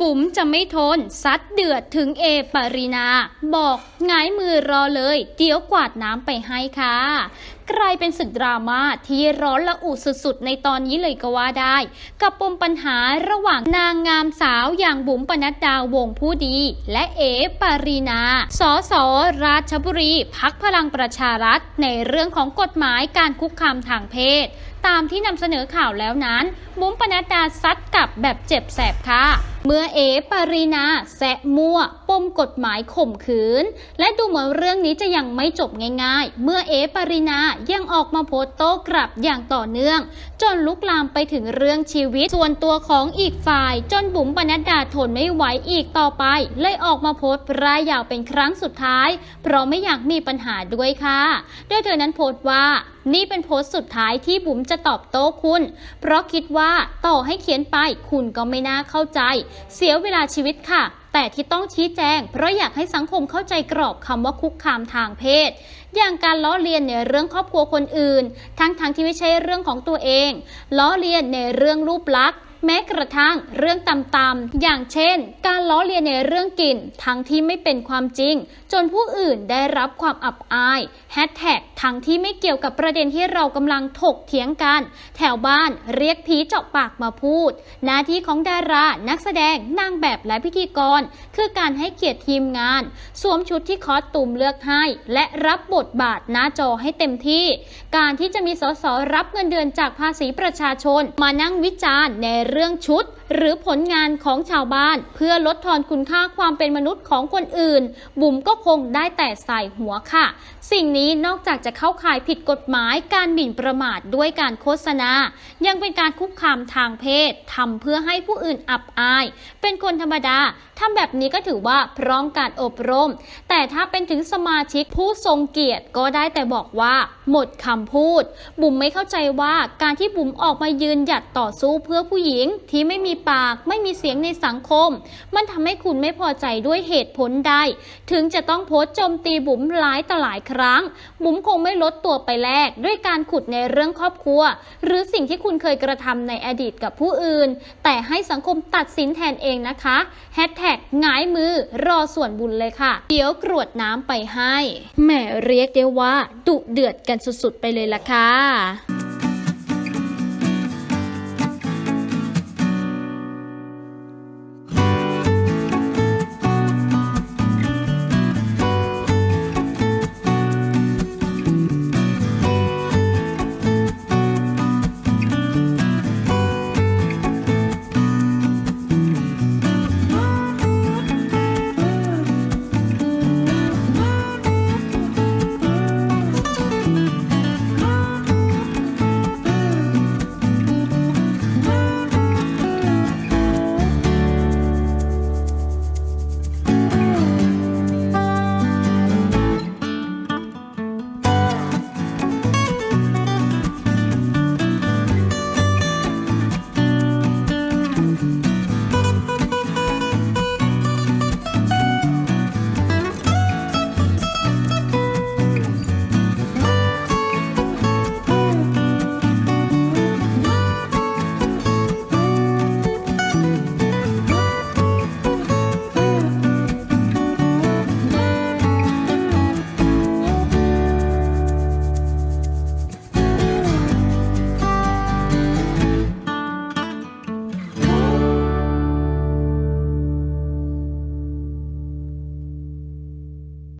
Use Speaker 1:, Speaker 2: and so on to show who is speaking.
Speaker 1: บุ๋มจะไม่ทน ซัดเดือดถึงเอปรินา บอกหงายมือรอเลย เดี๋ยวกวาดน้ำไปให้ค่ะกลายเป็นศึกดราม่าที่ร้อนละอุสุดๆ ในตอนนี้เลยก็ว่าได้ กับปมปัญหาระหว่างนางงามสาวอย่างบุ๋มปนัดดาวงผู้ดี และเอปารีนา สสราชบุรี พักพลังประชารัฐ ในเรื่องของกฎหมายการคุกคามทางเพศ ตามที่นำเสนอข่าวแล้วนั้น บุ๋มปนัดดาซัดกลับแบบเจ็บแสบค่ะ เมื่อเอปารีนาแซะมั่วปมกฎหมายข่มขืน และดูเหมือนเรื่องนี้จะยังไม่จบง่าย ๆ เมื่อเอปารีนายังออกมาโพสต์โต้กลับอย่างต่อเนื่อง จนลุกลามไปถึงเรื่องชีวิตส่วนตัวของอีกฝ่าย จนบุ๋มปนัดดาทนไม่ไหวอีกต่อไป เลยออกมาโพสต์รายยาวเป็นครั้งสุดท้าย เพราะไม่อยากมีปัญหาด้วยค่ะ โดยเธอนั้นโพสต์ว่า นี่เป็นโพสต์สุดท้ายที่บุ๋มจะตอบโต้คุณ เพราะคิดว่าต่อให้เขียนไปคุณก็ไม่น่าเข้าใจ เสียเวลาชีวิตค่ะแต่ที่ต้องชี้แจง เพราะอยากให้สังคมเข้าใจกรอบคำว่าคุกคามทางเพศ อย่างการล้อเลียนในเรื่องครอบครัวคนอื่น ทั้งๆทที่ไม่ใช่เรื่องของตัวเอง ล้อเลียนในเรื่องรูปลักษณ์ แม้กระทั่งเรื่องต่ำๆอย่างเช่น การล้อเลียนในเรื่องกลิ่นทั้งที่ไม่เป็นความจริง จนผู้อื่นได้รับความอับอายแฮชแท็กทั้งที่ไม่เกี่ยวกับประเด็นที่เรากำลังถกเถียงกัน แถวบ้านเรียกผีเจาะปากมาพูด หน้าที่ของดารา นักแสดงนางแบบและพิธีกร คือการให้เกียรติทีมงาน สวมชุดที่คอสตูมเลือกให้ และรับบทบาทหน้าจอให้เต็มที่ การที่จะมีสสรับเงินเดือนจากภาษีประชาชน มานั่งวิจารณ์ในเรื่องชุด หรือผลงานของชาวบ้าน เพื่อลดทอนคุณค่าความเป็นมนุษย์ของคนอื่น บุ๋มก็คงได้แต่ใส่หัวค่ะ สิ่งนี้นอกจากจะเข้าข่ายผิดกฎหมายการหมิ่นประมาทด้วยการโฆษณา ยังเป็นการคุกคามทางเพศทำเพื่อให้ผู้อื่นอับอาย เป็นคนธรรมดาทำแบบนี้ก็ถือว่าพร้อมการอบรม แต่ถ้าเป็นถึงสมาชิกผู้ทรงเกียรติก็ได้แต่บอกว่า หมดคำพูด บุ๋มไม่เข้าใจว่าการที่บุ๋มออกมายืนหยัดต่อสู้เพื่อผู้หญิงที่ไม่มีปาก ไม่มีเสียงในสังคม มันทำให้คุณไม่พอใจด้วยเหตุผลใด ถึงจะต้องโพสต์โจมตีบุ๋มหลายต่อหลายครั้ง บุ๋มคงไม่ลดตัวไปแลกด้วยการขุดในเรื่องครอบครัว หรือสิ่งที่คุณเคยกระทำในอดีตกับผู้อื่น แต่ให้สังคมตัดสินแทนเองนะคะแฮชแท็กหงายมือรอส่วนบุญเลยค่ะ เดี๋ยวกรวดน้ำไปให้แหมเรียกได้ว่าดุเดือดกันสุดๆไปเลยล่ะค่ะ